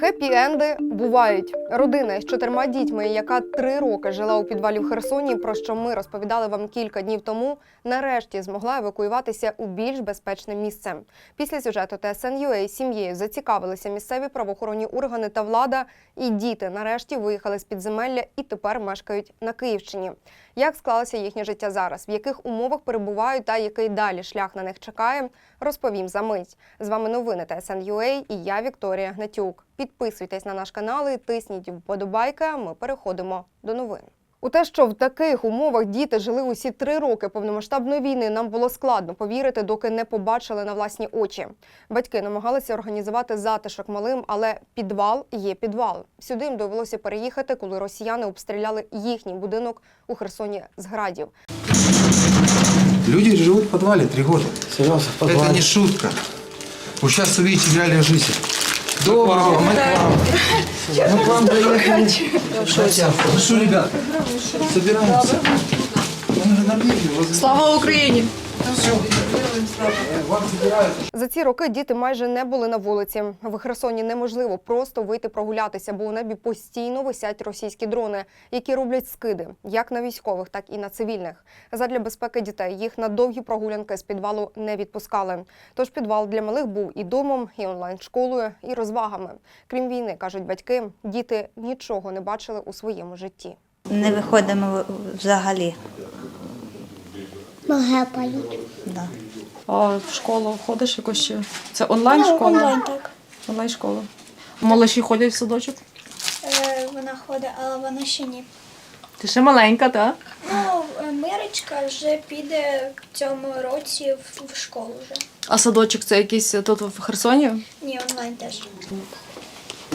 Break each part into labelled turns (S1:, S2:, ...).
S1: Хеппі-енди бувають. Родина із чотирма дітьми, яка три роки жила у підвалі в Херсоні, про що ми розповідали вам кілька днів тому, нарешті змогла евакуюватися у більш безпечне місце. Після сюжету TSN.ua сім'єю зацікавилися місцеві правоохоронні органи та влада, і діти нарешті виїхали з підземелля і тепер мешкають на Київщині. Як склалося їхнє життя зараз, в яких умовах перебувають та який далі шлях на них чекає, розповім за мить. З вами новини TSN.ua і я Вікторія Гнатюк. Підписуйтесь на наш канал і тисніть вподобайки. а Ми переходимо до новин. У те, що в таких умовах діти жили усі три роки повномасштабної війни, нам було складно повірити, доки не побачили на власні очі. Батьки намагалися організувати затишок малим, але підвал є підвал. Сюди їм довелося переїхати, коли росіяни обстріляли їхній будинок у Херсоні з градів.
S2: Люди живут в подвале три года.
S3: Серьезно, в.
S2: Это не шутка. Вы сейчас увидите реальную жизнь. Доброго, мы к вам. Мы к вам приехали. Ну что, ребят, собираемся. Мы набегали, вот
S4: Слава Україні!
S1: За ці роки діти майже не були на вулиці. В Херсоні неможливо просто вийти прогулятися, бо у небі постійно висять російські дрони, які роблять скиди як на військових, так і на цивільних. Задля безпеки дітей їх на довгі прогулянки з підвалу не відпускали. Тож підвал для малих був і домом, і онлайн-школою, і розвагами. Крім війни, кажуть батьки, діти нічого не бачили у своєму житті.
S5: Не виходимо в- взагалі.
S6: Гепають.
S5: Да.
S4: А в школу ходиш якось ще? Це онлайн школа?
S6: Ну, онлайн так.
S4: Онлайн школа. Малиші ходять в садочок?
S6: Е, вона ходить, але вона ще ні.
S4: Ти ще маленька, так?
S6: Ну, Мирочка вже піде в цьому році в, в школу вже.
S4: А садочок це якийсь тут в Херсоні?
S6: Ні, онлайн теж.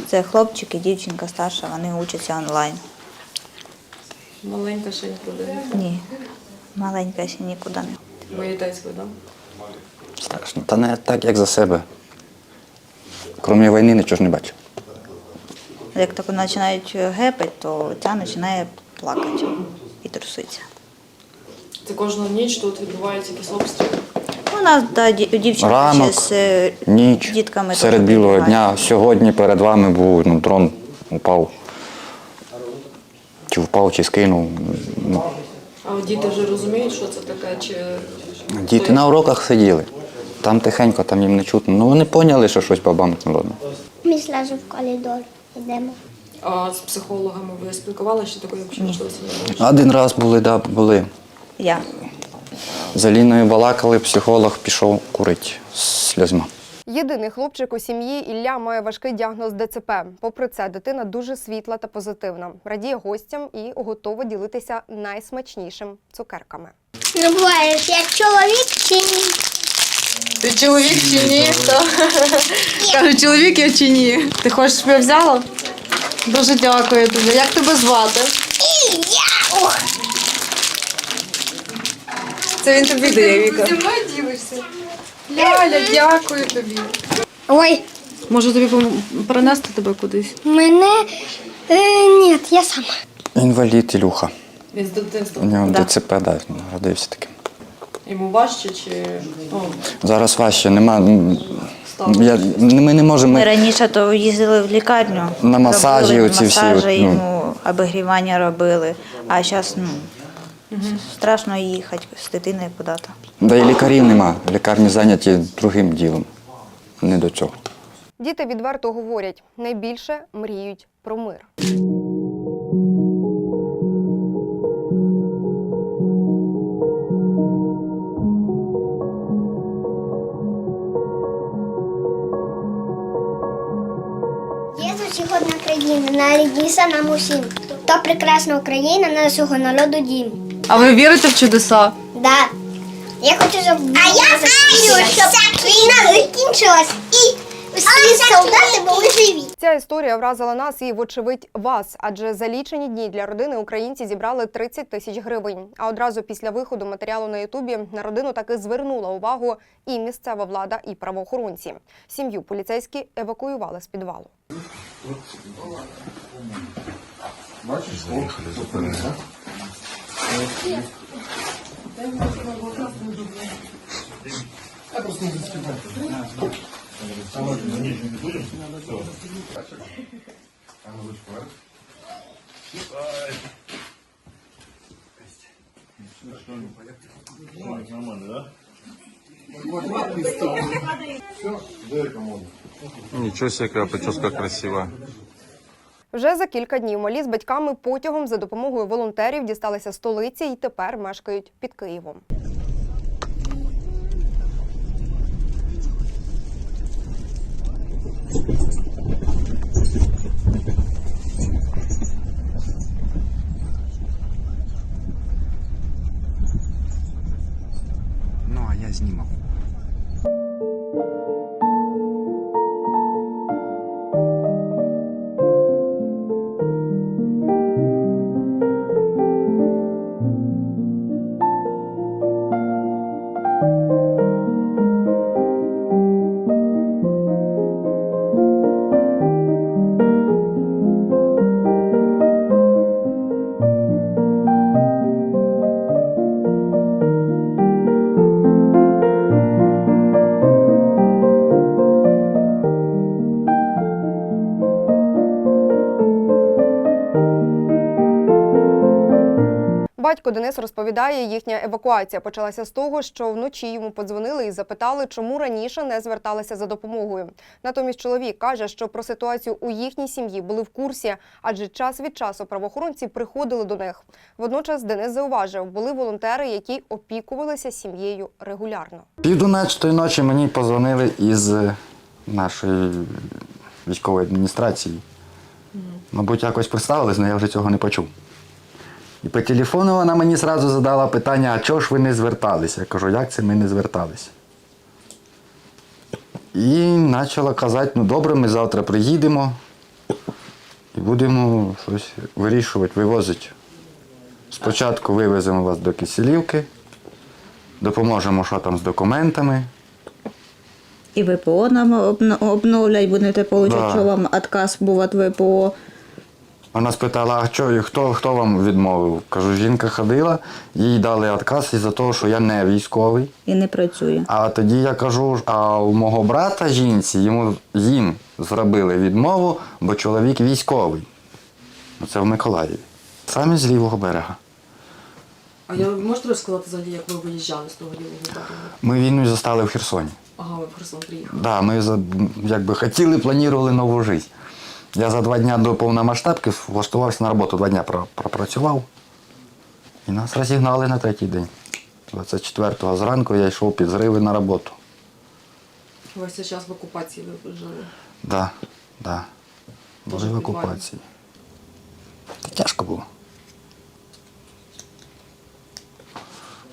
S5: Це хлопчик і дівчинка старша, вони учаться онлайн.
S4: Маленька ще нікуди.
S5: Ні, маленька ще нікуди не.
S4: Боїтесь ви, так?
S3: Страшно. Та не так, як за себе. Крім війни нічого ж не бачив.
S5: Як тільки починають гепати, то ця починає плакати і труситься.
S4: Це кожну ніч тут відбуваються якісь обстріли.
S5: У нас та, дівчинка
S3: Ранок,
S5: ще з е,
S3: Ніч,
S5: дітками
S3: серед білого дня. Сьогодні перед вами був ну, дрон упав. Чи впав, чи скинув. Ну,
S4: діти вже розуміють, що це таке, чи
S3: Діти на уроках сиділи. Там тихенько, там їм не чутно. Ну вони поняли, що щось побамкнуло.
S6: Ми зразу в коридор йдемо.
S4: а з психологами ви спілкувалися, чи взагалі можливості?
S3: Один раз були, да, були.
S5: Я.
S3: З Аліною балакали, психолог пішов курити з сльозьма.
S1: Єдиний хлопчик у сім'ї Ілля має важкий діагноз ДЦП. Попри це, дитина дуже світла та позитивна, радіє гостям і готова ділитися найсмачнішим цукерками.
S6: Ну, буваєш, як чоловік чи ні?
S4: Ти чоловік чи ні? Кажу, чоловік я чи ні? Ти хочеш, щоб я взяла? Дуже дякую тобі. Як тебе звати? Це він тобі дає, Віка. Зі мною ділишся. Ляля, дякую тобі.
S6: Ой,
S4: Може тобі пом- перенести тебе кудись?
S6: мене. Е, ні, я сама.
S3: Інвалід Ілюха.
S4: Він з дитинства.
S3: У нього
S5: Да.
S3: ДЦП, да, родився таким.
S4: Йому важче чи ну,
S3: Зараз важче, нема. м,
S4: стало?
S3: Я, ми не можемо.
S5: Ми раніше то їздили в лікарню.
S3: На масажі
S5: робили
S3: оці всі
S5: масажі
S3: от, ну.
S5: йому, обігрівання робили. А зараз ну, страшно їхати з дитиною куди-то.
S3: Да і лікарів нема. Лікарні зайняті другим ділом. Не до цього.
S1: Діти відверто говорять, найбільше мріють про мир.
S6: Є одна країна, найрідніша нам усім. То прекрасна Україна, нашого народу дім.
S4: А ви вірите в чудеса?
S6: Да. Я хочу, щоб а я знаю, щоб війна закінчилась і всі солдати були живі.
S1: Ця історія вразила нас і, вочевидь, вас, адже за лічені дні для родини українці зібрали 30 тисяч гривень. А одразу після виходу матеріалу на Ютубі на родину таки звернула увагу і місцева влада, і правоохоронці. Сім'ю поліцейські евакуювали з підвалу. Я просто не заскидаю.
S7: А вот на Ничего себе, какая прическа красивая.
S1: Вже за кілька днів малі з батьками потягом за допомогою волонтерів дісталися столиці і тепер мешкають під Києвом.
S3: Ну, а я знімав.
S1: Батько Денис розповідає, їхня евакуація почалася з того, що вночі йому подзвонили і запитали, чому раніше не зверталися за допомогою. Натомість чоловік каже, що про ситуацію у їхній сім'ї були в курсі, адже час від часу правоохоронці приходили до них. Водночас Денис зауважив, були волонтери, які опікувалися сім'єю регулярно.
S3: Пів дванадцятої ночі мені позвонили із е, нашої військової адміністрації. Мабуть, якось представились, але я вже цього не почув. І по телефону вона мені одразу задала питання, а чого ж ви не зверталися? Я кажу, як це ми не зверталися? І почала казати, ну добре, ми завтра приїдемо і будемо щось вирішувати, вивозити. Спочатку вивеземо вас до Киселівки, допоможемо, що там з документами.
S5: І ВПО нам обновлять, будете получати,
S3: Да.
S5: що вам отказ був від ВПО.
S3: Вона спитала, а що, хто, хто вам відмовив? Кажу, жінка ходила, їй дали відказ із-за того, що я не військовий.
S5: І не працює.
S3: А тоді я кажу, а у мого брата жінці йому, їм зробили відмову, бо чоловік військовий. Ну, Це в Миколаєві. Саме з лівого берега.
S4: А я можете розказати взагалі, як ви виїжджали з того лівого берега?
S3: Ми війну застали в Херсоні.
S4: Ага, ви в Херсон приїхали.
S3: Да, ми якби хотіли, планували нову життя. Я за два дні до повномасштабки влаштувався на роботу, два дні пропрацював. І нас розігнали на третій день. 24-го зранку я йшов під зриви на роботу.
S4: Весь цей час в окупації ви жили.
S3: Да, да. Були в окупації. Та тяжко було.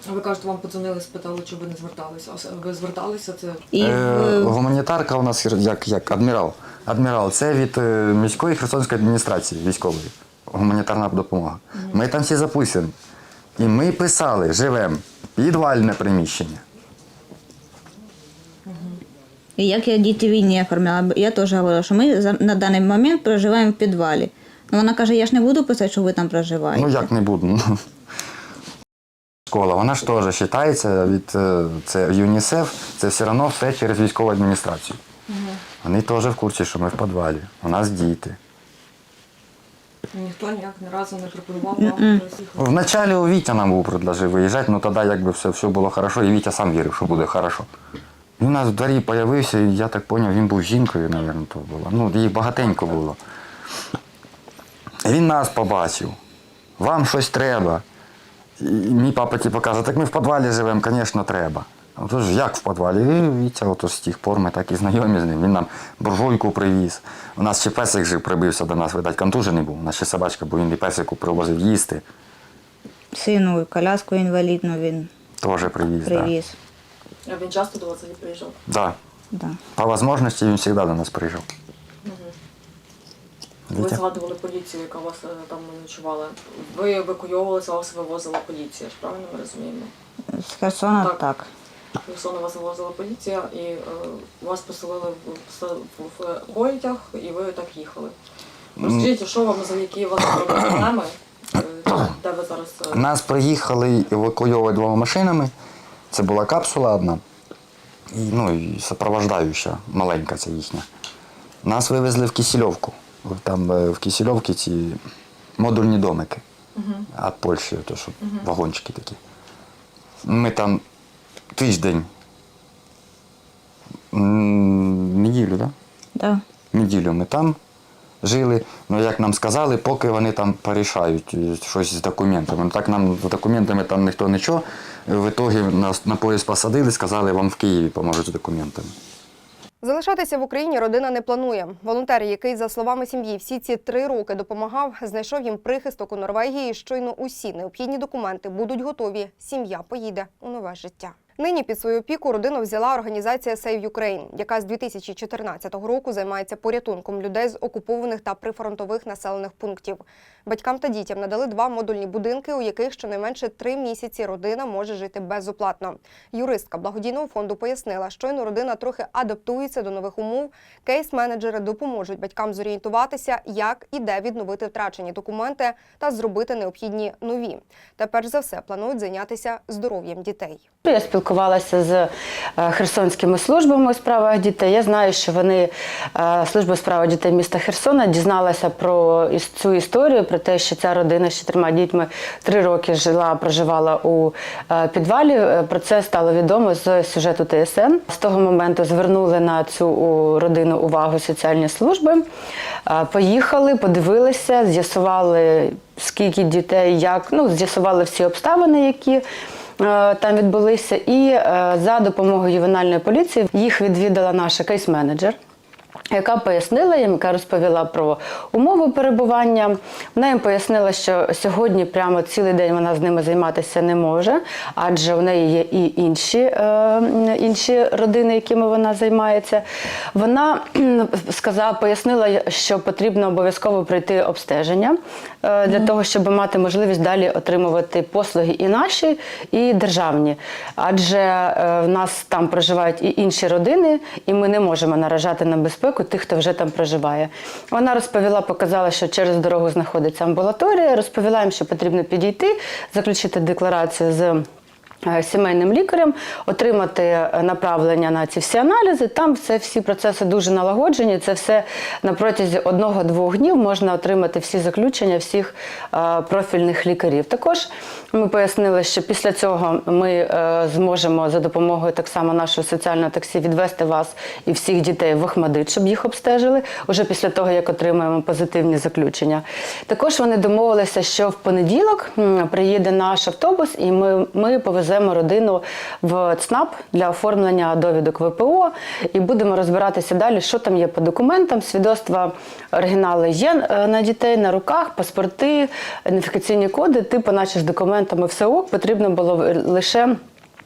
S4: А ви кажете, вам подзвонили, спитали, чи ви не зверталися. А ви зверталися, це
S5: І
S3: Е, гуманітарка у нас як, як адмірал. Адмірал це від е, міської Херсонської адміністрації військової. Гуманітарна допомога. Ми там всі записані. І ми писали, живемо, підвальне приміщення.
S5: І як я діти війні оформляла, я теж говорила, що ми на даний момент проживаємо в підвалі. Ну, вона каже, я ж не буду писати, що ви там проживаєте.
S3: Ну як не буду. ну. Школа, вона ж теж вважається від е, це ЮНІСЕФ, це все одно все через військову адміністрацію. Вони теж в курсі, що ми в підвалі. У нас діти.
S4: ніхто ніяк ні разу не пропонував вам приїхати.
S3: Вначале у Вітя нам був предложив виїжджати, але тоді якби все, все було хорошо, і Вітя сам вірив, що буде хорошо. Він у нас в дворі з'явився, і я так зрозумів, він був жінкою, мабуть, то було. Ну, їх багатенько було. Він нас побачив. Вам щось треба. І мій папа типу, каже, так ми в підвалі живемо, звісно, треба. А як в підвалі? І Вітя, ото з тих пор ми так і знайомі з ним. Він нам буржуйку привіз. У нас ще песик жив, прибився до нас, видать, контужений був. У нас ще собачка, бо він і песику привозив їсти.
S5: Сину коляску інвалідну він
S3: Теж привіз. Да.
S5: привіз.
S4: А він часто до вас тоді приїжджав?
S3: Да.
S5: Да.
S3: По можливості він завжди до нас приїжджав.
S4: Ви
S3: Вітя?
S4: згадували поліцію, яка вас е, там ночувала. Ви евакуйовувалися, вас вивозила поліція, ж правильно ми розуміємо?
S5: З Херсона
S4: Так.
S5: так.
S4: Херсона вас вивозила поліція і е, вас поселили в, потяг, і ви так їхали. Розкажіть, що вам за які у вас проблеми? Е, Де ви зараз? е,
S3: Нас приїхали евакуйовувати двома машинами. Це була капсула одна. і, ну, і сопровождаюча маленька ця їхня. Нас вивезли в Кисельовку. Там в Кисельовці ці модульні домики від Польщі, то, що вагончики такі. Ми там тиждень, неділю, так? Да?
S5: Да.
S3: неділю ми там жили. Ну, як нам сказали, поки вони там порішають е, щось з документами. Ну, так нам з документами там ніхто нічого. В ітогі нас на поїзд посадили, сказали, вам в Києві поможуть з документами.
S1: Залишатися в Україні родина не планує. Волонтер, який, за словами сім'ї, всі ці три роки допомагав, знайшов їм прихисток у Норвегії. Щойно усі необхідні документи будуть готові. Сім'я поїде у нове життя. Нині під свою опіку родину взяла організація Save Ukraine, яка з 2014 року займається порятунком людей з окупованих та прифронтових населених пунктів. Батькам та дітям надали два модульні будинки, у яких щонайменше три місяці родина може жити безоплатно. Юристка благодійного фонду пояснила, щойно родина трохи адаптується до нових умов. Кейс-менеджери допоможуть батькам зорієнтуватися, як і де відновити втрачені документи та зробити необхідні нові. Та перш за все планують зайнятися здоров'ям дітей.
S8: Я спілкувалася з е, херсонськими службами у справах дітей. Я знаю, що вони е, служба у дітей міста Херсона дізналася про цю історію, про те, що ця родина з чотирма дітьми три роки жила, проживала у е, підвалі. Про це стало відомо з сюжету ТСН. З того моменту звернули на цю родину увагу соціальні служби. Поїхали, подивилися, з'ясували скільки дітей, як ну з'ясували всі обставини, які там відбулися. І е, за допомогою ювенальної поліції їх відвідала наша кейс-менеджер. Яка пояснила їм, яка розповіла про умови перебування. Вона їм пояснила, що сьогодні прямо цілий день вона з ними займатися не може, адже у неї є і інші, е, інші родини, якими вона займається. Вона сказала, пояснила, що потрібно обов'язково пройти обстеження е, для того, щоб мати можливість далі отримувати послуги і наші, і державні. Адже е, в нас там проживають і інші родини, і ми не можемо наражати на безпеку тих, хто вже там проживає. Вона розповіла, показала, що через дорогу знаходиться амбулаторія, розповіла їм, що потрібно підійти, заключити декларацію з. Е, Сімейним лікарем отримати е, направлення на ці всі аналізи. Там це всі процеси дуже налагоджені. Це все на протязі одного-двох днів можна отримати всі заключення всіх е, профільних лікарів. Також ми пояснили, що після цього ми зможемо за допомогою так само нашого соціального таксі відвести вас і всіх дітей в Охмадит, щоб їх обстежили, уже після того, як отримаємо позитивні заключення. Також вони домовилися, що в понеділок приїде наш автобус, і ми, ми повеземо родину в ЦНАП для оформлення довідок ВПО і будемо розбиратися далі, що там є по документам. Свідоцтва оригінали є е, на дітей на руках, паспорти, ідентифікаційні коди, типу, наче з документами все ок, потрібно було лише.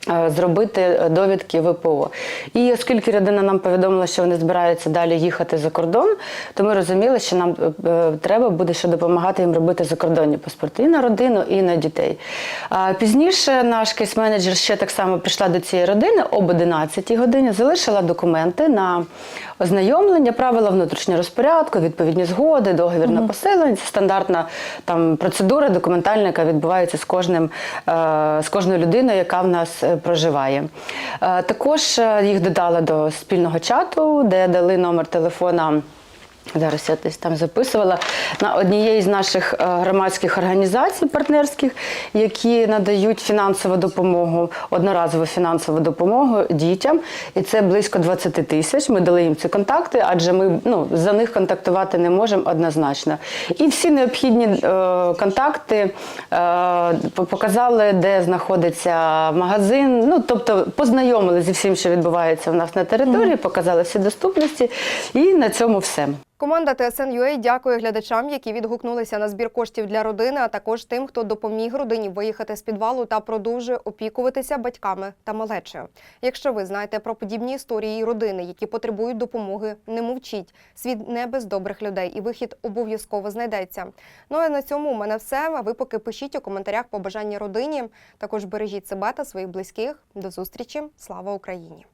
S8: Е, Зробити довідки ВПО. І оскільки родина нам повідомила, що вони збираються далі їхати за кордон, то ми розуміли, що нам е, е, треба буде ще допомагати їм робити закордонні паспорти і на родину, і на дітей. Пізніше наш кейс-менеджер ще так само прийшла до цієї родини об 11 годині, залишила документи на ознайомлення, правила внутрішнього розпорядку, відповідні згоди, договір на поселення. Це стандартна там процедура документальна, яка відбувається з кожним е, з кожною людиною, яка в нас е, проживає. Е, Також їх додали до спільного чату, де дали номер телефона. Зараз я десь там записувала на однієї з наших е, громадських організацій партнерських, які надають фінансову допомогу, одноразову фінансову допомогу дітям. І це близько 20 тисяч. Ми дали їм ці контакти, адже ми ну, за них контактувати не можемо однозначно. І всі необхідні е, контакти е, показали, де знаходиться магазин. Ну тобто познайомили зі всім, що відбувається в нас на території, показали всі доступності, і на цьому все.
S1: Команда TSN.UA дякує глядачам, які відгукнулися на збір коштів для родини, а також тим, хто допоміг родині виїхати з підвалу та продовжує опікуватися батьками та малечею. Якщо ви знаєте про подібні історії родини, які потребують допомоги, не мовчіть. Світ не без добрих людей, і вихід обов'язково знайдеться. Ну а на цьому у мене все. А ви поки пишіть у коментарях побажання родині. Також бережіть себе та своїх близьких. До зустрічі. Слава Україні!